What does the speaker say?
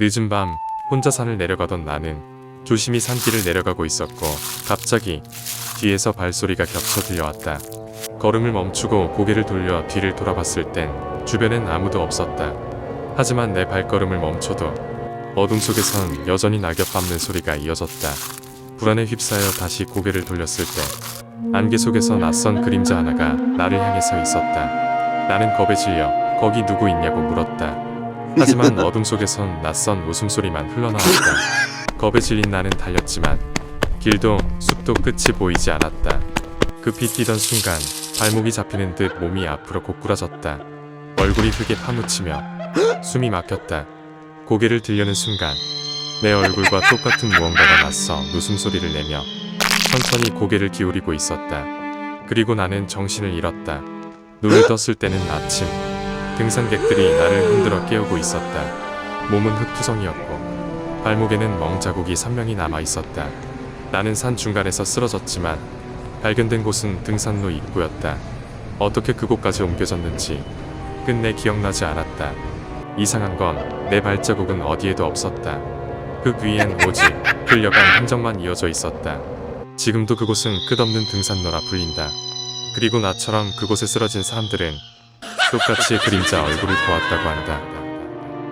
늦은 밤 혼자 산을 내려가던 나는 조심히 산길을 내려가고 있었고 갑자기 뒤에서 발소리가 겹쳐 들려왔다. 걸음을 멈추고 고개를 돌려 뒤를 돌아봤을 땐 주변엔 아무도 없었다. 하지만 내 발걸음을 멈춰도 어둠 속에선 여전히 낙엽 밟는 소리가 이어졌다. 불안에 휩싸여 다시 고개를 돌렸을 때 안개 속에서 낯선 그림자 하나가 나를 향해 서 있었다. 나는 겁에 질려 거기 누구 있냐고 물었다. 하지만 어둠 속에선 낯선 웃음소리만 흘러나왔다. 겁에 질린 나는 달렸지만 길도 숲도 끝이 보이지 않았다. 급히 뛰던 순간 발목이 잡히는 듯 몸이 앞으로 고꾸라졌다. 얼굴이 흙에 파묻히며 숨이 막혔다. 고개를 들려는 순간 내 얼굴과 똑같은 무언가가 낯서 웃음소리를 내며 천천히 고개를 기울이고 있었다. 그리고 나는 정신을 잃었다. 눈을 떴을 때는 아침. 등산객들이 나를 흔들어 깨우고 있었다. 몸은 흙투성이었고 발목에는 멍 자국이 선명히 남아 있었다. 나는 산 중간에서 쓰러졌지만 발견된 곳은 등산로 입구였다. 어떻게 그곳까지 옮겨졌는지 끝내 기억나지 않았다. 이상한 건 내 발자국은 어디에도 없었다. 흙 위엔 오직 흘려간 흔적만 이어져 있었다. 지금도 그곳은 끝없는 등산로라 불린다. 그리고 나처럼 그곳에 쓰러진 사람들은 똑같이 그림자 얼굴을 보았다고 한다.